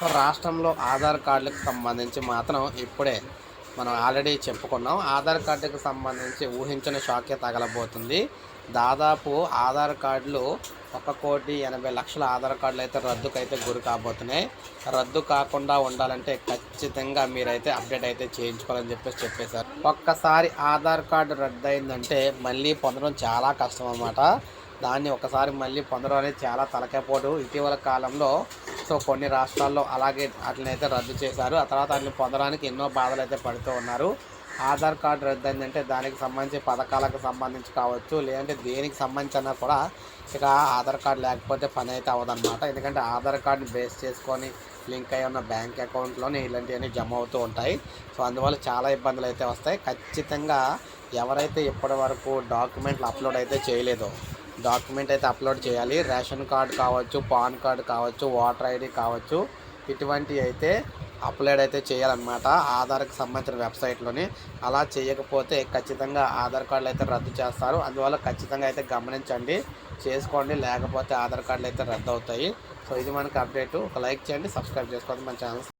So రాష్ట్రంలో ఆధార్ కార్డులకు సంబంధించి మాత్రం ఇప్పుడే మనం ఆల్రెడీ చెప్పుకున్నాం. ఆధార్ కార్డుకు సంబంధించి ఊహించిన షాకే తగలబోతుంది. దాదాపు ఆధార్ కార్డులు ఒక కోటి ఎనభై లక్షల ఆధార్ కార్డులు అయితే రద్దుకైతే గురి కాబోతున్నాయి. రద్దు కాకుండా ఉండాలంటే ఖచ్చితంగా మీరైతే అప్డేట్ అయితే చేయించుకోవాలని చెప్పేసి చెప్పేశారు. ఒక్కసారి ఆధార్ కార్డు రద్దు అయిందంటే మళ్ళీ పొందడం చాలా కష్టం అన్నమాట. దాన్ని ఒకసారి మళ్ళీ పొందడం అనేది చాలా తలకపోటు ఇటీవల కాలంలో సో కొన్ని రాష్ట్రాల్లో అలాగే అట్లనైతే రద్దు చేశారు. ఆ తర్వాత వాటిని పొందడానికి ఎన్నో బాధలు అయితే పడుతూ ఉన్నారు. ఆధార్ కార్డు రద్దు అయిందంటే దానికి సంబంధించి పథకాలకు సంబంధించి కావచ్చు లేదంటే దేనికి సంబంధించిన కూడా ఇక ఆధార్ కార్డు లేకపోతే పని అయితే అవ్వదన్నమాట. ఎందుకంటే ఆధార్ కార్డుని బేస్ చేసుకొని లింక్ అయి ఉన్న బ్యాంక్ అకౌంట్లోనే ఇలాంటివన్నీ జమ అవుతూ ఉంటాయి. సో అందువల్ల చాలా ఇబ్బందులు అయితే వస్తాయి. ఖచ్చితంగా ఎవరైతే ఇప్పటి వరకు డాక్యుమెంట్లు అప్లోడ్ అయితే చేయలేదో డాక్యుమెంట్ అయితే అప్లోడ్ చేయాలి. రేషన్ కార్డ్ కావచ్చు పాన్ కార్డ్ కావచ్చు ఓటర్ ఐడి కావచ్చు ఇటువంటి అయితే అప్లోడ్ అయితే చేయాలన్నమాట. ఆధార్కి సంబంధించిన వెబ్సైట్లోని అలా చేయకపోతే ఖచ్చితంగా ఆధార్ కార్డులు అయితే రద్దు చేస్తారు. అందువల్ల ఖచ్చితంగా అయితే గమనించండి చేసుకోండి లేకపోతే ఆధార్ కార్డులు అయితే రద్దు అవుతాయి సో ఇది మనకి అప్డేట్. ఒక లైక్ చేయండి సబ్స్క్రైబ్ చేసుకోండి మన ఛానల్.